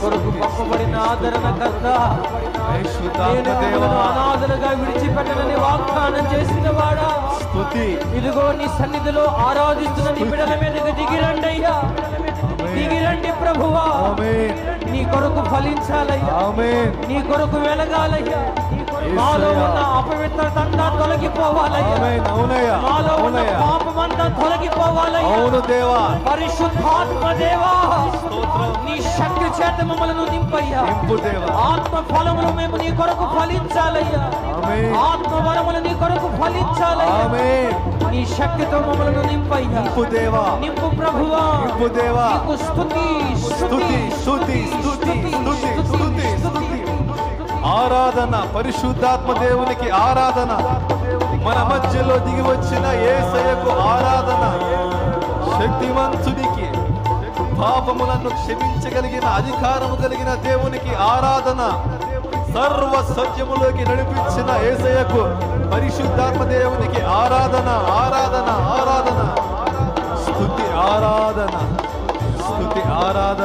కొరకు పంపబడిన ఆదరణకర్త పరిశుద్ధాత్మ నేను దేవా. మిమ్మల్ని అనాథలుగా విడిచిపెట్టనని వాగ్దానం చేసిన వాడా స్తుతి. ఇదిగో నీ సన్నిధిలో ఆరాధిస్తున్న నీ బిడ్డల మీదకి దిగిరండి అయ్యా దిగిరండి ప్రభువా. నీ కొరకు ఫలించాలయ్యా. నీ కొరకు వెలగాలయ్యా. మాలో ఉన్న అపవిత్రత అంతా తొలగిపోవాలయ్యా. మాలో ఉన్న పాపమంతా తొలగిపోవాలయ్యా. పరిశుద్ధాత్మ దేవా. చేత మమ్మల్ని నింపయ్యా దేవా ఆత్మ ఫలములు మేము నీ కొరకు ఫలించాలయ్యా ఆత్మ వరములు నీ కొరకు ఫలించాలయ్యా నీ శక్తితో మమ్మల్ని నింపయ్యా నింపు దేవా నింపు ప్రభువా నింపు దేవా నీకు స్తుతి స్తుతి స్తుతి స్తుతి స్తుతి స్తుతి స్తుతి ఆరాధన పరిశుద్ధాత్మ దేవునికి ఆరాధన మన మధ్యలో దిగి వచ్చిన ఏసయ్యకు ఆరాధన పాపములను క్షమించగలిగిన అధికారము కలిగిన దేవునికి ఆరాధన సర్వ సత్యములోకి నడిపించిన ఏసయ్యకు పరిశుద్ధాత్మ దేవునికి ఆరాధన ఆరాధన ఆరాధన. స్థుతి ఆరాధన స్థుతి ఆరాధన.